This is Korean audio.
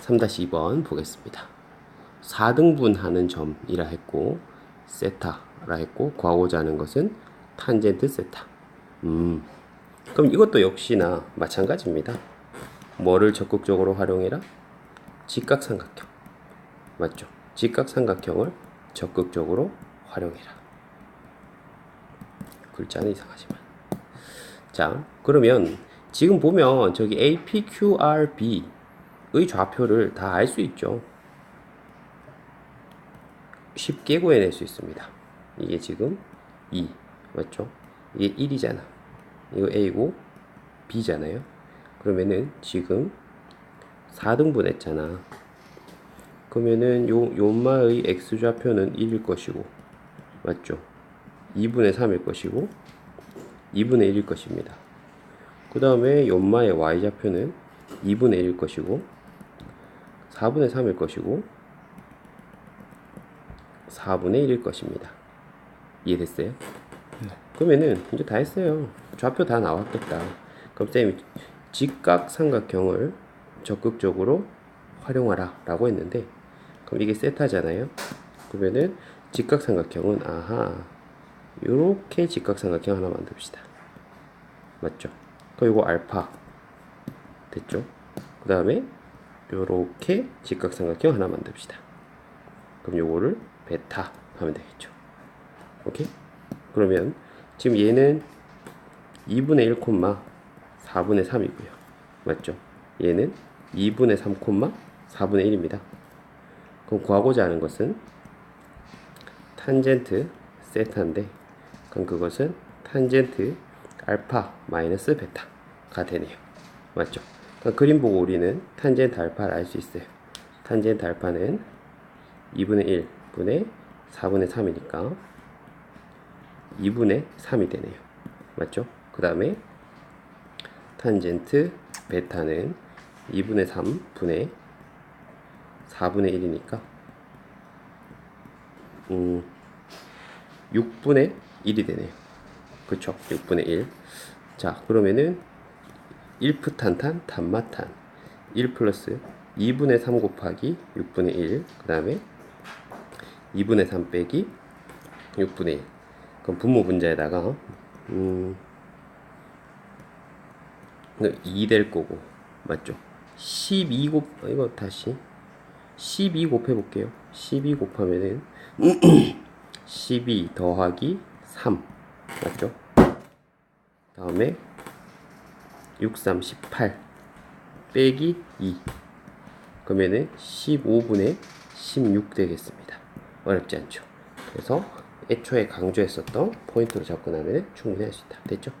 3-2번 보겠습니다. 4등분하는 점이라 했고 세타라 했고 하는 것은 탄젠트 세타. 음. 그럼 이것도 역시나 마찬가지입니다. 뭐를 적극적으로 활용해라? 직각삼각형. 맞죠? 직각삼각형을 적극적으로 활용해라. 글자는 이상하지만. 자, 그러면 지금 보면 저기 APQRB의 좌표를 다 알 수 있죠. 쉽게 구해낼 수 있습니다. 이게 지금 2 맞죠? 이게 1이잖아. 이거 A고 B잖아요. 그러면은 지금 4등분 했잖아. 그러면은 요 요마의 x 좌표는 1일 것이고 맞죠? 2분의 3일 것이고 2분의 1일 것입니다. 그 다음에 연마의 y 좌표는 2분의 1일 것이고 4분의 3일 것이고 4분의 1일 것입니다. 이해됐어요? 네. 그러면은 이제 다 했어요. 좌표 다 나왔겠다. 그럼 쌤이 직각삼각형을 적극적으로 활용하라 라고 했는데 그럼 이게 세타잖아요. 그러면은 직각삼각형은 아하 요렇게 직각삼각형 하나 만듭시다. 맞죠? 그리고 알파 됐죠? 그 다음에 요렇게 직각삼각형 하나 만듭시다. 그럼 요거를 베타 하면 되겠죠. 오케이? 그러면 지금 얘는 2분의 1 콤마 4분의 3이고요. 맞죠? 얘는 2분의 3 콤마 4분의 1입니다. 그럼 구하고자 하는 것은 탄젠트 세타인데 그럼 그것은 탄젠트 알파 마이너스 베타가 되네요. 맞죠? 그럼 그림 보고 우리는 탄젠트 알파를 알 수 있어요. 탄젠트 알파는 2분의 1 분의 4분의 3이니까 2분의 3이 되네요. 맞죠? 그 다음에 탄젠트 베타는 2분의 3 분의 4분의 1이니까 음 6분의 1이 되네요. 그쵸? 6분의 1. 자, 그러면은 1푸탄탄 단마탄 1 플러스 2분의 3 곱하기 6분의 1. 그 다음에 2분의 3 빼기 6분의 1. 그럼 분모 분자에다가 음, 2 될 거고 맞죠? 12 곱, 어, 이거 다시 12 곱해 볼게요. 12 곱하면은 12 더하기 3 맞죠? 다음에 6, 3, 18 빼기 2 그러면은 15분의 16 되겠습니다. 어렵지 않죠? 그래서 애초에 강조했었던 포인트로 접근하면 충분히 할 수 있다. 됐죠?